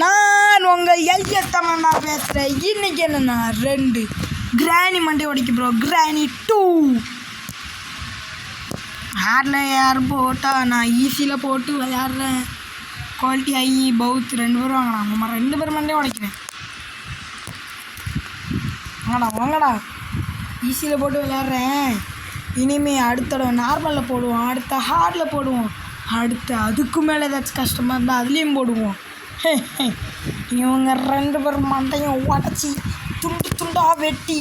நான் உங்கள் எல்ஜத்தமன் நான் பேசுகிறேன் இன்றைக்கி என்னென்னா ரெண்டு. கிராணி மண்டை உடைக்க ப்ரோ கிராணி டூ ஹேரில் யார் போட்டால் நான் ஈஸியில் போட்டு விளையாடுறேன். குவாலிட்டி ஐ பவுத் ரெண்டு பேரும் வாங்கலாம் நம்ம ரெண்டு பேரும் மண்டே உடைக்கிறேன் வாங்கடா வாங்கடா. ஈஸியில் போட்டு விளையாடுறேன். இனிமே அடுத்த நார்மலில் போடுவோம். அடுத்த ஹார்டில் போடுவோம். அடுத்து அதுக்கு மேலே ஏதாச்சும் கஷ்டமாக இருந்தால் அதுலேயும் போடுவோம். இவங்க ரெண்டு பேரும் மண்டையும் உடச்சி துண்டு துண்டாக வெட்டி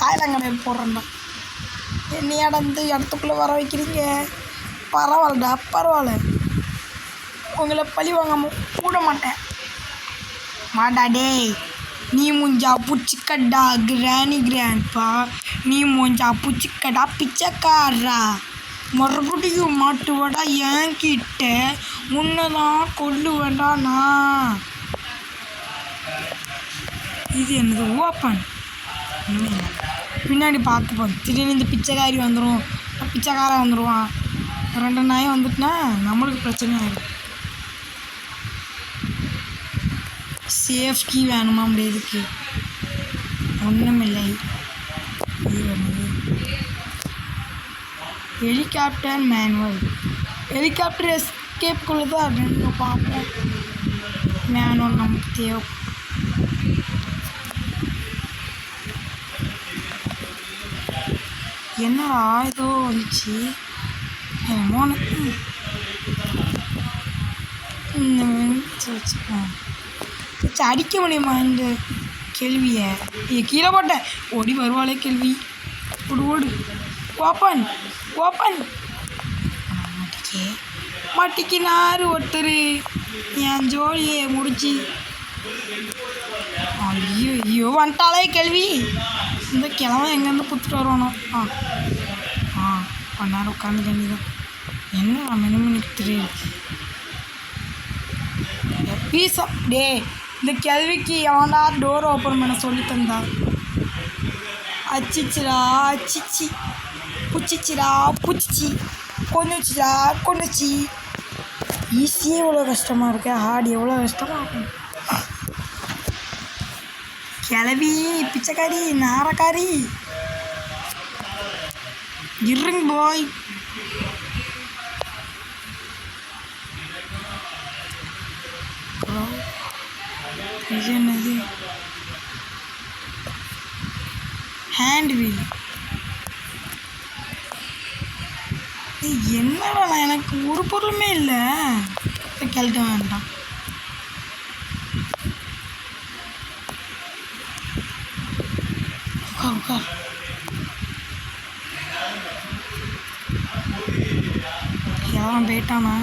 காயலங்கடையில் போடுறேன்டா. என்னை இடந்து இடத்துக்குள்ளே வர வைக்கிறீங்க? பரவாயில்லடா பரவாயில்ல. உங்களை பழி வாங்காம கூட மாட்டேன். மாடா டேய் நீ முஞ்சா புச்சிக்கடா கிராணி கிராண்ட்பா. நீ முஞ்சா புச்சிக்கடா பிச்சைக்காரா மறுபடியும் மாட்டுவடா என்கிட்ட முன்னதான் கொல்லுவேண்டா நான் இது என்னது ஓப்பன் பின்னாடி பார்த்துப்போம் திடீர்னு இந்த பிச்சைக்காரி வந்துடும் பிச்சைக்காரன் வந்துடுவான் ரெண்டு நாயும் வந்துட்டுனா நம்மளுக்கு பிரச்சனை சேஃப்டி வேணுமா அப்படி இதுக்கு ஒன்றுமில்லை இது என்னது? ஹெலிகாப்டர் மேனுவல் ஹெலிகாப்டர் எஸ்கேப்குள்ளே தான் அப்படின்னு பார்ப்போம் மேனுவல் நமக்கு தேவை என்னடா ஏதோ வந்துச்சு என்னமோ எனக்கு இந்த மினிட்ஸ் வச்சுப்போம் வச்சு அடிக்க முடியுமா இந்த கேள்வியை ஏ கீழே போட்டேன் ஓடி வருவாளே கேள்வி ஓடு ஓடு ஓப்பன் ஓப்பன். மாட்டிக்கே மாட்டிக்கினாரு ஒருத்தர். என் ஜோலியை முடிச்சு. ஐயோ ஐயோ வந்துட்டாலே கேள்வி. இந்த கிழமை எங்கேருந்து புத்துட்டு வருவானோ? ஆ ஆ கொஞ்ச நேரம் உட்காந்து வேண்டியதான் என்ன மினி தெரியுது பீஸா டே இந்த கேள்விக்கு எவன்டா டோர் ஓப்பன் பண்ண சொல்லி தந்தா? அச்சிச்சிடா அச்சிச்சி புச்சிச்சிரா புச்சிச்சி கொஞ்சிச்சிரா கொண்டுச்சி ஈஸியே இவ்வளோ கஷ்டமாக இருக்கு ஹார்ட் எவ்வளோ கஷ்டமாக இருக்கும் கிளவி பிச்சைக்காரி நாரக்காரி இருங்க போய் இது என்னது ஹேண்ட் வீல் என்னடா எனக்கு ஒரு பொருளுமே இல்லை. கழட்ட வேண்டாம். உட்கார் உட்கார். எவன் போயிட்டானா?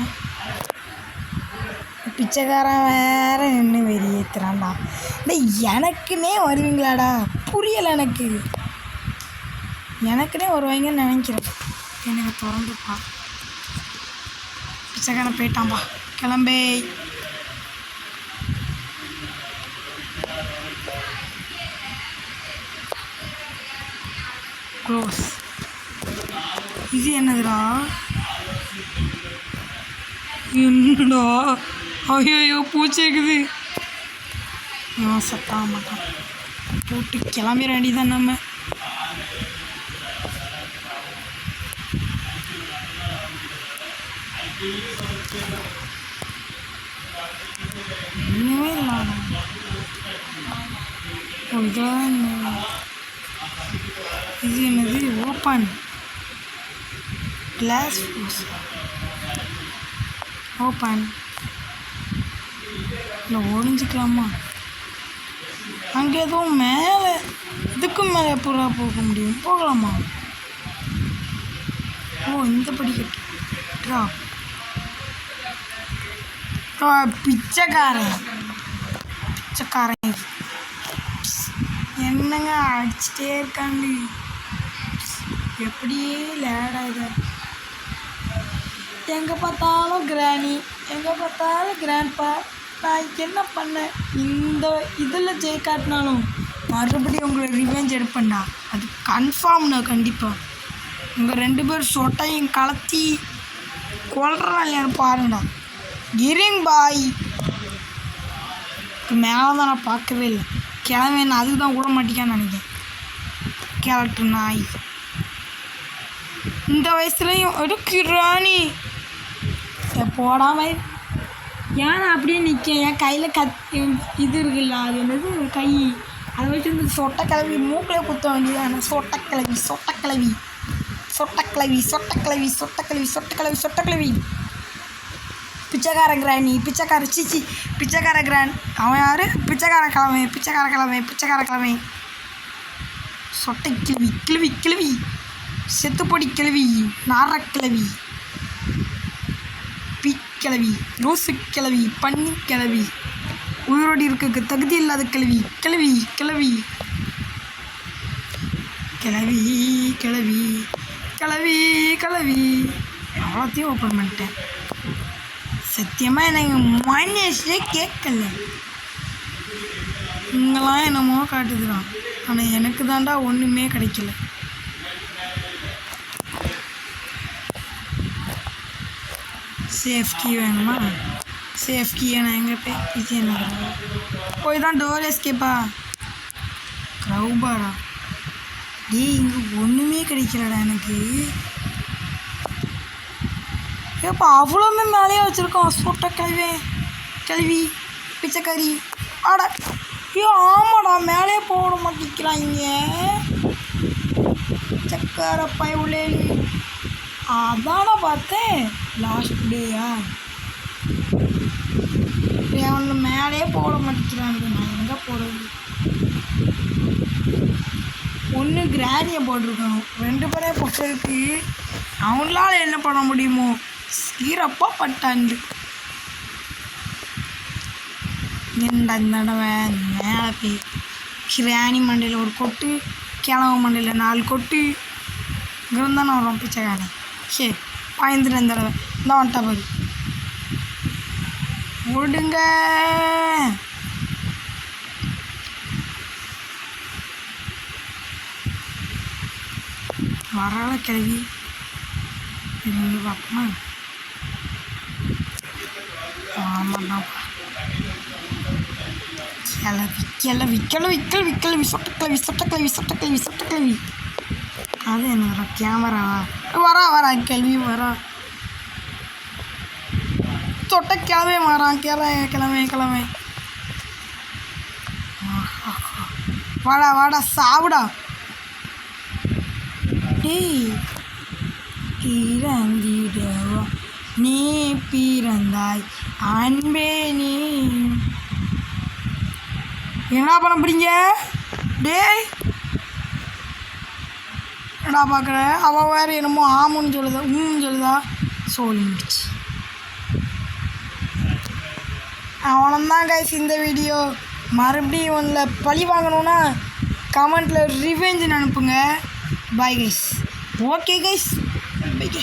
பிச்சைக்காரன் வேற நின்று வெளியேற்றுறான்டா டேய் எனக்குன்னே வருவீங்களாடா? புரியலை எனக்கு. எனக்குன்னே வருவாங்கன்னு நினைக்கிறேன். எனக்கு திறந்துப்பா பிச்சைக்காரன் போயிட்டான்பா கிளம்பே. க்ளோஸ் இது என்னதுடா? என்னடா? ஐயோ பூச்சி இருக்குது. இவன் சத்தாக மாட்டான் போட்டு கிளம்பிட வேண்டியதான் நம்ம. ஒன்றுமே இல்லை என்ன? இது என்னது ஓப்பன் கிளாஸ் ஓப்பன் இல்லை ஒழிஞ்சிக்கலாமா அங்கே எதுவும் மேலே இதுக்கும் மேலே எப்படா போக முடியும்? போகலாமா? ஓ இந்த படிக்கட்டு. ட்ராப் பிச்சைக்காரன் பிச்சைக்காரன் என்னங்க அடிச்சிட்டே இருக்காங்க எப்படியே லேடாக இதை எங்கே பார்த்தாலும் கிராணி எங்கே பார்த்தாலும் கிராண்ட்பா நான் என்ன பண்ணேன் இந்த இதில் ஜெயிக்காட்டினாலும் மறுபடியும் உங்களை ரிவெஞ்ச் எடுப்பேன்டா அது கன்ஃபார்ம்ண்ணா கண்டிப்பாக உங்கள் ரெண்டு பேர் சொட்டையும் கலத்தி கொல்றான் இல்லையான்னு பாருங்கடா கிரிங் பாய். மேலே தான் நான் பார்க்கவே இல்லை. கிளம்பேன் அதுக்கு தான் விட மாட்டேங்கான்னு நினைக்கிறேன். கேரக்டர் நாய். இந்த வயசுலையும் ஒரு கிராணி போடாம ஏன் அப்படியே நிற்கேன் என் கையில் கத் இது இருக்குல்ல அது என்னது? கை. அதை வச்சு வந்து சொட்டை கிளவி மூக்கில் குத்த வேண்டியது சொட்டை கிளவி சொட்டை கிளவி சொட்டக்கிழவி சொட்டக்கிழவி சொட்டை சொட்டக்கிழவி. பிச்சைக்காரன் பிச்சைக்கார கிராணி பிச்சைக்கார சிச்சி பிச்சைக்கார கிரான். அவன் யார்? பிச்சைக்கார கிழமை பிச்சைக்கார கிழமை பிச்சைக்கார கிழமை. சொட்டை கிழவி கிழவி கிழவி. செத்துப்பொடி கிழவி நாரக்கிழவி கிழவி. லூசு கிழவி பன்னி கிழவி. உயிரோடு இருக்க தகுதி இல்லாத கிழவி கிழவி கிழவி. கிழவி கிழவி கிழவி கிழவி. அவ்வளோத்தையும் ஓப்பன் பண்ணிட்டேன். சத்தியமாக எனக்கு மைனஸே கேட்கல. இங்கெல்லாம் என்னமோ காட்டுதுதான் ஆனால் எனக்கு தாண்டா ஒன்றுமே கிடைக்கல. சேஃப் வேணுமா? சேஃப் நான் எங்கே போய் இது என்ன போய்? தான் டோர் எஸ்கேப்பா. க்ரௌபாரா டேய் இங்கே ஒன்றுமே கிடைக்கலடா எனக்கு. ஏப்பா அவ்வளோமே மேலேயே வச்சுருக்கோம். சூட்டை கிழவி கிழவி பிச்சைக்கறி ஆட ஐயோ ஆமாடா மேலே போட மாட்டேங்கிறாங்க. சக்கர பயவுலேலி அதான பார்த்தேன். லாஸ்ட் டேயா அவனு மேலே போட மாட்டேங்கிறாங்க நான் எங்கே போடுறது ஒன்று கிரானியை போட்டிருக்கணும். ரெண்டு பேரே போட்டிருக்கு அவங்களால என்ன பண்ண முடியுமோ? சீரப்பா பட்டாண்டு. இந்த தடவை மேலே போய் கிராணி மண்டையில் ஒரு கொட்டு கிழவு மண்டையில் நாலு கொட்டு. இருந்தானே வரும் பிச்சைக்காரன். சரி பாய்ந்துட்டு இந்த தடவை இந்த வந்துட்டா பாரு. ஓடுங்க வரால கிளவி. பார்ப்போமா? ஆமாண்டாப்பா கிளவி கிளவி கிளவி கிளவி கிளவி சொட்ட கிளவி சொட்ட கிளவி சொட்ட கிளவி சொட்ட கிளவி. அது என்ன வரா கேமராவா வரா வரா கேள்வி வரா. தொட்ட கிளவே மாறான் கிளவே கிளவே கிளவே. வாடா வாடா சாவுடா. டேய் பிறந்திடவா நீ பிறந்தாய். அன்பே நீ. என்னடா பண்ண பிடிங்க? டேய். என்னடா பார்க்குற அவள் வேறு என்னமோ ஆமுன்னு சொல்லுதா உம்னு சொல்லுதா. சொல்லிடுச்சு அவ்வளோதான் கைஸ் இந்த வீடியோ மறுபடியும் ஒன்றில் பழி வாங்கணுன்னா கமெண்ட்டில் ரிவெஞ்சுன்னு அனுப்புங்க. Bye guys okay guys bye guys